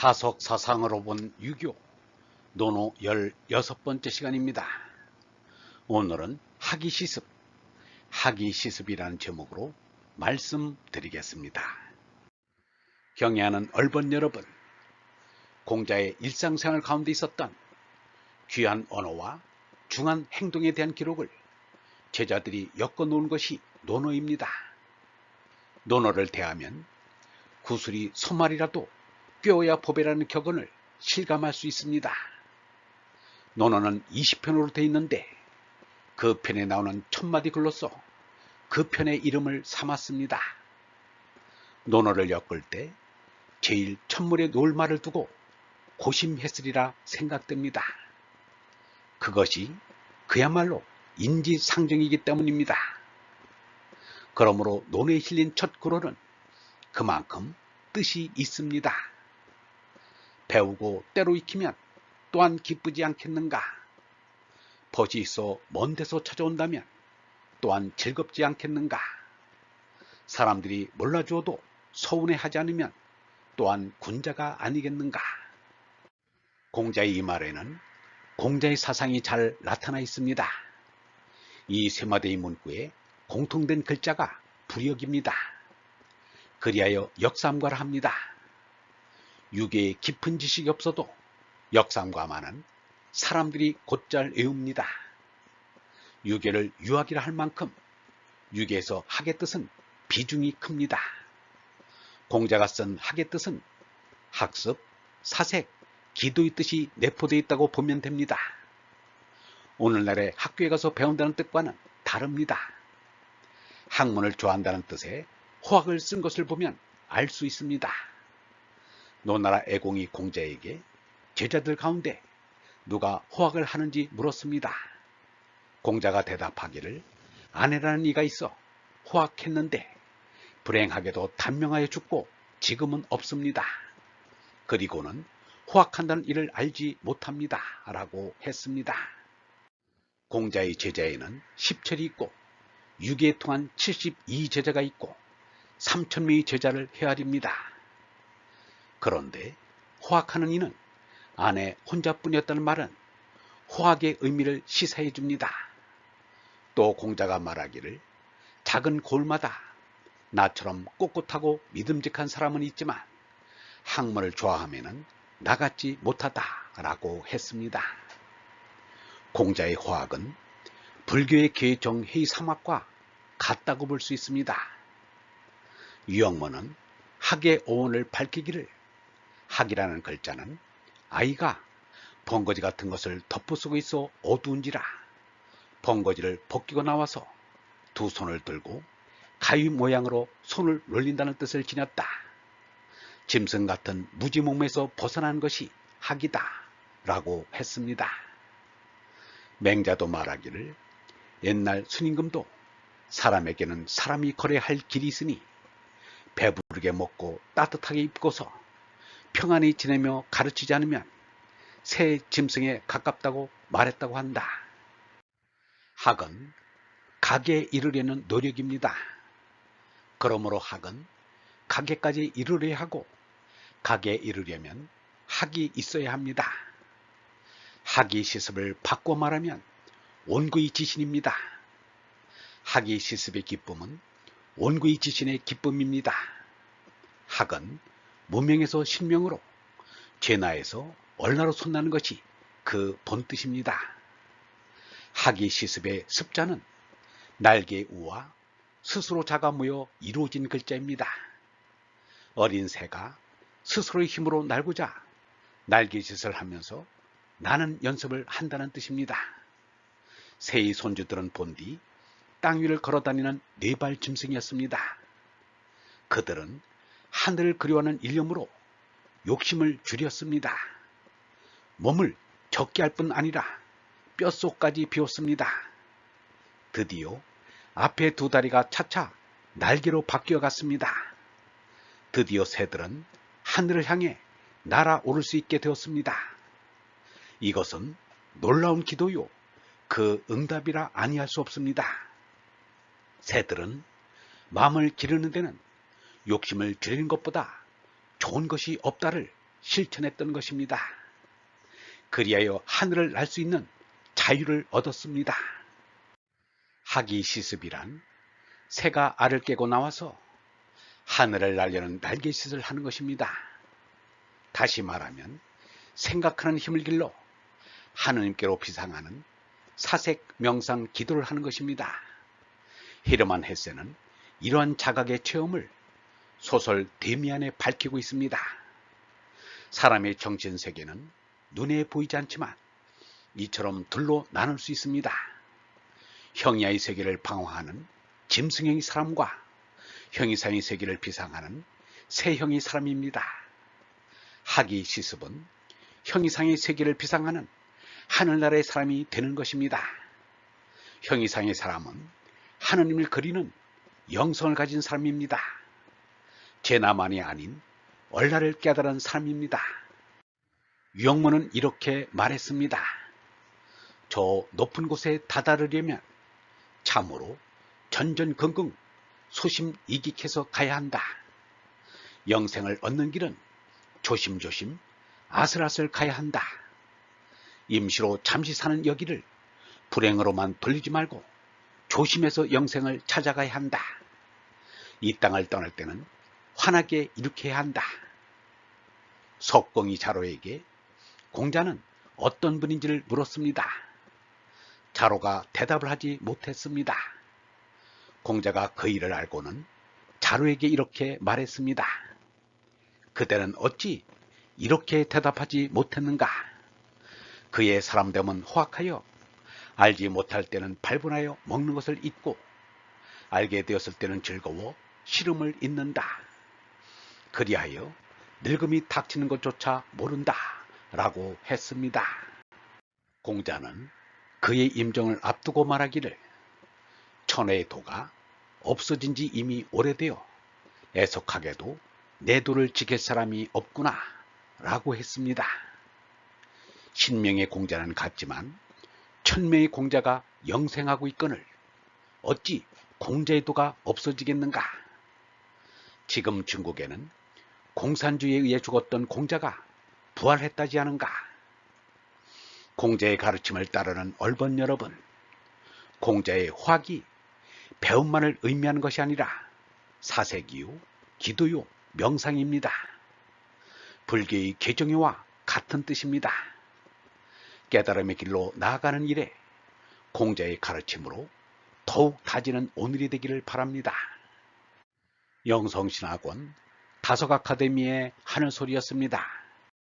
다속 사상으로 본 유교 노노 16번째 시간입니다. 오늘은 학위시습, 학위시습이라는 제목으로 말씀드리겠습니다. 경애하는 얼번 여러분, 공자의 일상생활 가운데 있었던 귀한 언어와 중한 행동에 대한 기록을 제자들이 엮어 놓은 것이 논어입니다. 논어를 대하면 구슬이 소말이라도 뼈야 보배라는 격언을 실감할 수 있습니다. 논어는 20편으로 되어 있는데 그 편에 나오는 첫마디 글로써 그 편의 이름을 삼았습니다. 논어를 엮을 때 제일 첫물에 놓을 말을 두고 고심했으리라 생각됩니다. 그것이 그야말로 인지상정이기 때문입니다. 그러므로 논에 실린 첫 글어는 그만큼 뜻이 있습니다. 배우고 때로 익히면 또한 기쁘지 않겠는가? 벗이 있어 먼 데서 찾아온다면 또한 즐겁지 않겠는가? 사람들이 몰라주어도 서운해하지 않으면 또한 군자가 아니겠는가? 공자의 이 말에는 공자의 사상이 잘 나타나 있습니다. 이 세마대의 문구에 공통된 글자가 불역입니다. 그리하여 역삼과를 합니다. 유계에 깊은 지식이 없어도 역삼과만은 사람들이 곧잘 외웁니다. 유계를 유학이라 할 만큼 유계에서 학의 뜻은 비중이 큽니다. 공자가 쓴 학의 뜻은 학습, 사색, 기도의 뜻이 내포되어 있다고 보면 됩니다. 오늘날의 학교에 가서 배운다는 뜻과는 다릅니다. 학문을 좋아한다는 뜻에 호학을 쓴 것을 보면 알 수 있습니다. 노나라 애공이 공자에게 제자들 가운데 누가 호학을 하는지 물었습니다. 공자가 대답하기를 아내라는 이가 있어 호학했는데 불행하게도 단명하여 죽고 지금은 없습니다. 그리고는 호학한다는 일을 알지 못합니다. 라고 했습니다. 공자의 제자에는 10철이 있고 6에 통한 72제자가 있고 3천명의 제자를 헤아립니다. 그런데 호학하는 이는 아내 혼자뿐이었다는 말은 호학의 의미를 시사해 줍니다. 또 공자가 말하기를 작은 골마다 나처럼 꼿꼿하고 믿음직한 사람은 있지만 학문을 좋아하면 나같지 못하다 라고 했습니다. 공자의 호학은 불교의 개정회의 사막과 같다고 볼 수 있습니다. 유영모는 학의 오원을 밝히기를 학이라는 글자는 아이가 번거지 같은 것을 덮어쓰고 있어 어두운지라 번거지를 벗기고 나와서 두 손을 들고 가위 모양으로 손을 놀린다는 뜻을 지녔다. 짐승 같은 무지몽매에서 벗어난 것이 학이다 라고 했습니다. 맹자도 말하기를 옛날 순임금도 사람에게는 사람이 거래할 길이 있으니 배부르게 먹고 따뜻하게 입고서 평안히 지내며 가르치지 않으면 새 짐승에 가깝다고 말했다고 한다. 학은 각에 이르려는 노력입니다. 그러므로 학은 각에까지 이르려 하고 각에 이르려면 학이 있어야 합니다. 학이 시습을 바꿔 말하면 원구의 지신입니다. 학이 시습의 기쁨은 원구의 지신의 기쁨입니다. 학은 무명에서 신명으로 죄나에서 얼나로 손나는 것이 그 본뜻입니다. 학이 시습의 습자는 날개 우와 스스로 자가 모여 이루어진 글자입니다. 어린 새가 스스로의 힘으로 날고자 날개짓을 하면서 나는 연습을 한다는 뜻입니다. 새의 손주들은 본뒤 땅 위를 걸어다니는 네발 짐승이었습니다. 그들은 하늘을 그리워하는 일념으로 욕심을 줄였습니다. 몸을 적게 할 뿐 아니라 뼛속까지 비웠습니다. 드디어 앞에 두 다리가 차차 날개로 바뀌어 갔습니다. 드디어 새들은 하늘을 향해 날아오를 수 있게 되었습니다. 이것은 놀라운 기도요. 그 응답이라 아니할 수 없습니다. 새들은 마음을 기르는 데는 욕심을 줄이는 것보다 좋은 것이 없다를 실천했던 것입니다. 그리하여 하늘을 날 수 있는 자유를 얻었습니다. 하기 시습이란 새가 알을 깨고 나와서 하늘을 날려는 날개짓을 하는 것입니다. 다시 말하면 생각하는 힘을 길러 하느님께로 비상하는 사색 명상 기도를 하는 것입니다. 히르만 헤세는 이러한 자각의 체험을 소설 데미안에 밝히고 있습니다. 사람의 정신 세계는 눈에 보이지 않지만 이처럼 둘로 나눌 수 있습니다. 형이의 세계를 방황하는 짐승형의 사람과 형이상의 세계를 비상하는 새형의 사람입니다. 하기 시습은 형이상의 세계를 비상하는 하늘나라의 사람이 되는 것입니다. 형이상의 사람은 하느님을 그리는 영성을 가진 사람입니다. 제 나만이 아닌 얼라를 깨달은 사람입니다. 유영문은 이렇게 말했습니다. 저 높은 곳에 다다르려면 참으로 전전긍긍 소심이익해서 가야 한다. 영생을 얻는 길은 조심조심 아슬아슬 가야 한다. 임시로 잠시 사는 여기를 불행으로만 돌리지 말고 조심해서 영생을 찾아가야 한다. 이 땅을 떠날 때는 환하게 일으켜야 한다. 석공이 자로에게 공자는 어떤 분인지를 물었습니다. 자로가 대답을 하지 못했습니다. 공자가 그 일을 알고는 자로에게 이렇게 말했습니다. 그대는 어찌 이렇게 대답하지 못했는가? 그의 사람됨은 호악하여 알지 못할 때는 발분하여 먹는 것을 잊고 알게 되었을 때는 즐거워 시름을 잊는다. 그리하여 늙음이 닥치는 것조차 모른다. 라고 했습니다. 공자는 그의 임종을 앞두고 말하기를 천혜의 도가 없어진 지 이미 오래되어 애석하게도 내 도를 지킬 사람이 없구나 라고 했습니다. 신명의 공자는 같지만 천명의 공자가 영생하고 있거늘 어찌 공자의 도가 없어지겠는가? 지금 중국에는 공산주의에 의해 죽었던 공자가 부활했다지 않은가? 공자의 가르침을 따르는 얼번 여러분, 공자의 화기, 배움만을 의미하는 것이 아니라 사색이요, 기도요, 명상입니다. 불교의 개정유와 같은 뜻입니다. 깨달음의 길로 나아가는 일에 공자의 가르침으로 더욱 다지는 오늘이 되기를 바랍니다. 영성신학원 다석 아카데미의 하늘소리였습니다.